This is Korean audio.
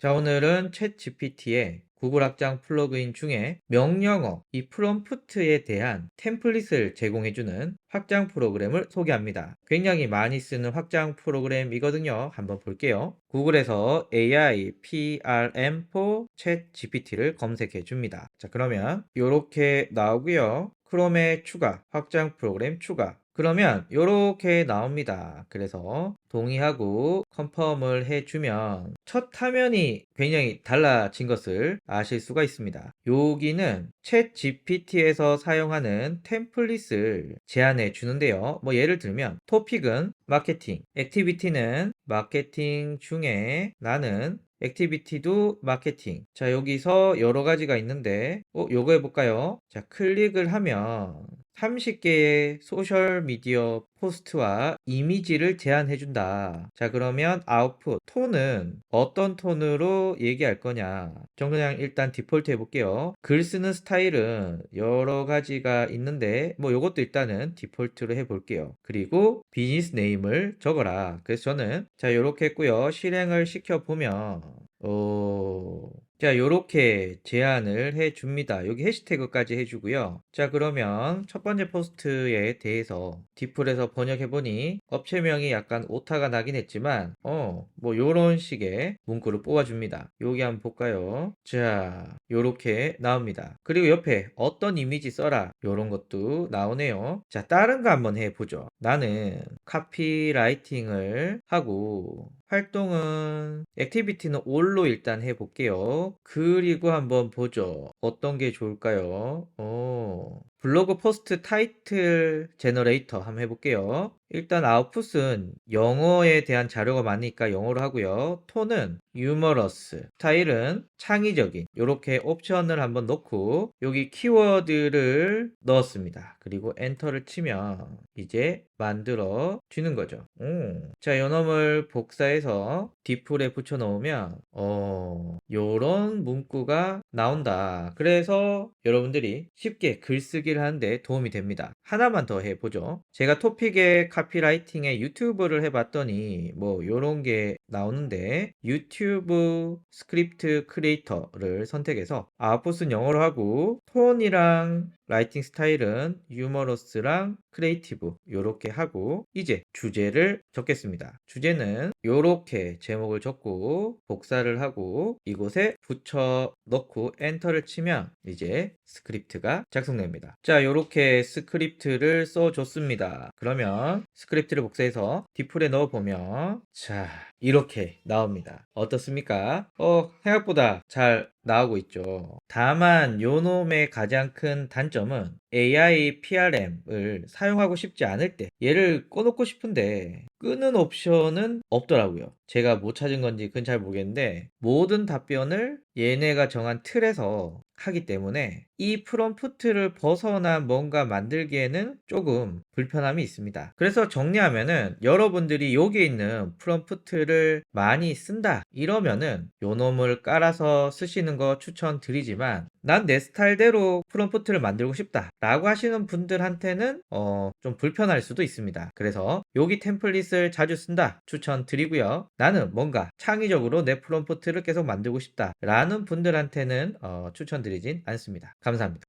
자, 오늘은 챗 GPT의 구글 확장 플러그인 중에 명령어, 이 프롬프트에 대한 템플릿을 제공해주는 확장 프로그램을 소개합니다. 굉장히 많이 쓰는 확장 프로그램이거든요. 한번 볼게요. 구글에서 AI PRM4 챗 GPT를 검색해 줍니다. 자, 그러면 이렇게 나오고요. 크롬에 추가, 확장 프로그램 추가. 그러면 이렇게 나옵니다. 그래서 동의하고 컨펌을 해주면 첫 화면이 굉장히 달라진 것을 아실 수가 있습니다. 여기는 챗 GPT에서 사용하는 템플릿을 제안해 주는데요. 뭐 예를 들면 토픽은 마케팅, 액티비티는 마케팅 중에 나는 액티비티도 마케팅. 자, 여기서 여러 가지가 있는데, 어, 요거 해볼까요? 자, 클릭을 하면 30개의 소셜 미디어 포스트와 이미지를 제안해준다. 자, 그러면 아웃풋, 톤은 어떤 톤으로 얘기할 거냐. 전 그냥 일단 디폴트 해볼게요. 글 쓰는 스타일은 여러 가지가 있는데, 뭐 요것도 일단은 디폴트로 해볼게요. 그리고 비즈니스 네임을 적어라. 그래서 저는 자, 요렇게 했고요. 실행을 시켜보면, 어... 자, 요렇게 제안을 해 줍니다. 여기 해시태그까지 해 주고요. 자, 그러면 첫 번째 포스트에 대해서 디플에서 번역해 보니 업체명이 약간 오타가 나긴 했지만, 어, 뭐 요런 식의 문구를 뽑아 줍니다. 여기 한번 볼까요? 자, 요렇게 나옵니다. 그리고 옆에 어떤 이미지 써라. 요런 것도 나오네요. 자, 다른 거 한번 해 보죠. 나는 카피라이팅을 하고 활동은 액티비티는 올로 일단 해볼게요. 그리고 한번 보죠. 어떤 게 좋을까요? 어, 블로그 포스트 타이틀 제너레이터 한번 해볼게요. 일단 아웃풋은 영어에 대한 자료가 많으니까 영어로 하고요. 톤은 유머러스, 스타일은 창의적인 이렇게 옵션을 한번 넣고 여기 키워드를 넣었습니다. 그리고 엔터를 치면 이제 만들어 주는 거죠. 음. 자, 요놈을 복사해서 디플에 붙여 넣으면 어, 요런 문구가 나온다. 그래서 여러분들이 쉽게 글쓰기를 하는데 도움이 됩니다. 하나만 더 해보죠. 제가 토픽에 카피라이팅에 유튜브를 해봤더니 뭐 요런 게 나오는데 유튜브 스크립트 크리에이터를 선택해서 아웃풋은 영어로 하고 톤이랑 라이팅 스타일은 유머러스랑 크리에이티브 요렇게 하고 이제 주제를 적겠습니다. 주제는 요렇게 제목을 적고 복사를 하고 이곳에 붙여 넣고 엔터를 치면 이제 스크립트가 작성됩니다. 자, 요렇게 스크립트를 써줬습니다. 그러면 스크립트를 복사해서 디플에 넣어보면 자, 이렇게 나옵니다. 어떻습니까? 어, 생각보다 잘 나오고 있죠. 다만 요놈의 가장 큰 단점은 AI PRM을 사용하고 싶지 않을 때 얘를 꺼놓고 싶은데 끄는 옵션은 없더라고요. 제가 못 찾은 건지 그건 잘 모르겠는데 모든 답변을 얘네가 정한 틀에서 하기 때문에 이 프롬프트를 벗어나 뭔가 만들기에는 조금 불편함이 있습니다. 그래서 정리하면은 여러분들이 여기 있는 프롬프트를 많이 쓴다 이러면은 요 놈을 깔아서 쓰시는 거 추천드리지만 난 내 스타일대로 프롬프트를 만들고 싶다 라고 하시는 분들한테는 어, 좀 불편할 수도 있습니다. 그래서 여기 템플릿을 자주 쓴다 추천드리고요. 나는 뭔가 창의적으로 내 프롬프트를 계속 만들고 싶다 라는 분들한테는 어, 추천드리진 않습니다. 감사합니다.